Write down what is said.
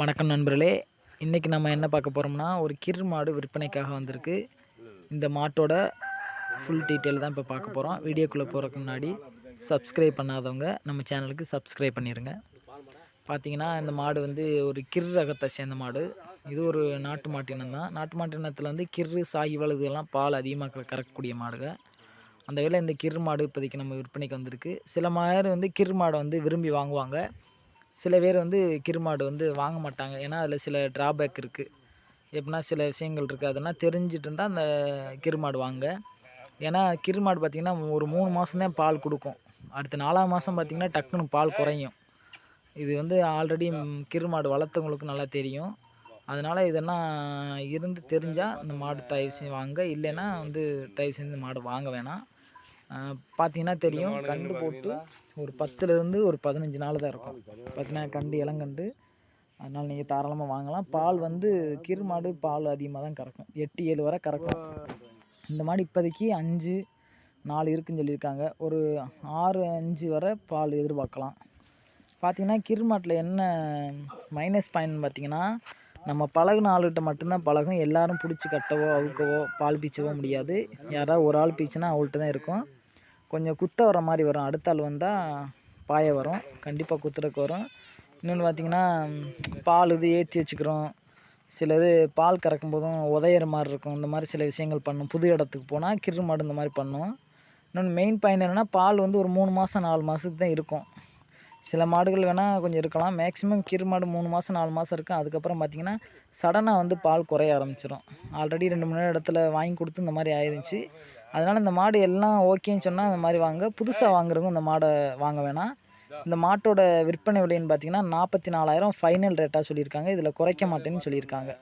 வணக்கம் நண்பர்களே. இன்றைக்கி நம்ம என்ன பார்க்க போகிறோம்னா ஒரு கிர் மாடு விற்பனைக்காக வந்திருக்கு. இந்த மாட்டோட ஃபுல் டீட்டெயில் தான் இப்போ பார்க்க போகிறோம் வீடியோக்குள்ளே போகிறதுக்கு முன்னாடி சப்ஸ்கிரைப் பண்ணாதவங்க நம்ம சேனலுக்கு சப்ஸ்கிரைப் பண்ணிடுங்க பார்த்தீங்கன்னா இந்த மாடு வந்து ஒரு கிர் ரகத்தை சேர்ந்த மாடு. இது ஒரு நாட்டு மாட்டினம் தான். நாட்டு மாட்டினத்தில் வந்து கிர்ரு சாகிவால் இதெல்லாம் பால் அதிகமாக கறக்கக்கூடிய மாடுங்க. அந்த வேலை இந்த கிர் மாடு இப்போதைக்கு நம்ம விற்பனைக்கு வந்திருக்கு. சில மாடு வந்து கிர் மாடை வந்து விரும்பி வாங்குவாங்க. சில பேர் வந்து கிருமாடு வந்து வாங்க மாட்டாங்க. ஏன்னா அதில் சில ட்ராபேக் இருக்குது எப்படின்னா சில விஷயங்கள் இருக்குது அதெல்லாம் தெரிஞ்சிட்டு இருந்தால் அந்த கிருமாடு வாங்க. ஏன்னா கிருமாடு பார்த்திங்கன்னா ஒரு மூணு மாதம்தான் பால் கொடுக்கும். அடுத்த நாலாம் மாதம் பார்த்திங்கன்னா டக்குன்னு பால் குறையும். இது வந்து ஆல்ரெடி கிருமாடு வளர்த்தவங்களுக்கு நல்லா தெரியும். அதனால் இதெல்லாம் இருந்து தெரிஞ்சால் இந்த மாடு தயவு செஞ்சு வாங்க. இல்லைன்னா வந்து தயவு செஞ்சு இந்த மாடு வாங்க வேணாம். பார்த்தீங்கன்னா தெரியும். கண்டு போட்டு ஒரு பத்துலேருந்து ஒரு பதினஞ்சு நாள் தான் இருக்கும். பார்த்தீங்கன்னா கண்டு இளங்கண்டு அதனால் நீங்கள் தாராளமாக வாங்கலாம். பால் வந்து கிரு மாடு பால் அதிகமாக தான் கறக்கும். எட்டு ஏழு வரை கறக்கும். இந்த மாடு இப்போதைக்கு அஞ்சு நாலு இருக்குன்னு சொல்லியிருக்காங்க. ஒரு ஆறு அஞ்சு வரை பால் எதிர்பார்க்கலாம். பார்த்தீங்கன்னா கிரு மாட்டில் என்ன மைனஸ் பாயிண்ட் பார்த்தீங்கன்னா நம்ம பழகுன ஆளுகிட்ட மட்டும்தான் பழகும். எல்லாரும் பிடிச்சி கட்டவோ அவுக்கவோ பால் பீச்சவோ முடியாது. யாராவது ஒரு ஆள் பீச்சுனா அவள்கிட்ட தான் இருக்கும். கொஞ்சம் குத்த வர மாதிரி வரும். அடுத்த ஆள் வந்தால் பாய வரும். கண்டிப்பாக குத்துறதுக்கு வரும். இன்னொன்று பார்த்திங்கன்னா பால் இது ஏற்றி வச்சுக்கிறோம். சில இது பால் கறக்கும் போதும் உதையிற மாதிரி இருக்கும். இந்த மாதிரி சில விஷயங்கள் பண்ணும். புது இடத்துக்கு போனால் கிரு மாடு இந்த மாதிரி பண்ணும். இன்னொன்று மெயின் பாயிண்ட் என்னென்னா பால் வந்து ஒரு மூணு மாதம் நாலு மாதத்துக்கு தான் இருக்கும். சில மாடுகள் வேணால் கொஞ்சம் இருக்கலாம். மேக்ஸிமம் கிரு மாடு மூணு மாதம் நாலு மாதம் இருக்கும். அதுக்கப்புறம் பார்த்திங்கன்னா சடனாக வந்து பால் குறைய ஆரம்பிச்சிடும் ஆல்ரெடி ரெண்டு மூணு இடத்துல வாங்கி கொடுத்து இந்த மாதிரி ஆயிருந்துச்சு. அதனால் இந்த மாடு எல்லாம் ஓகேன்னு சொன்னால் இந்த மாதிரி வாங்க. புதுசாக வாங்குறவங்க இந்த மாடை வாங்க வேணாம். இந்த மாட்டோட விற்பனை விலைன்னு பார்த்தீங்கன்னா நாற்பத்தி நாலாயிரம் ஃபைனல் ரேட்டாக சொல்லியிருக்காங்க. இதில் குறைக்க மாட்டேன்னு சொல்லியிருக்காங்க.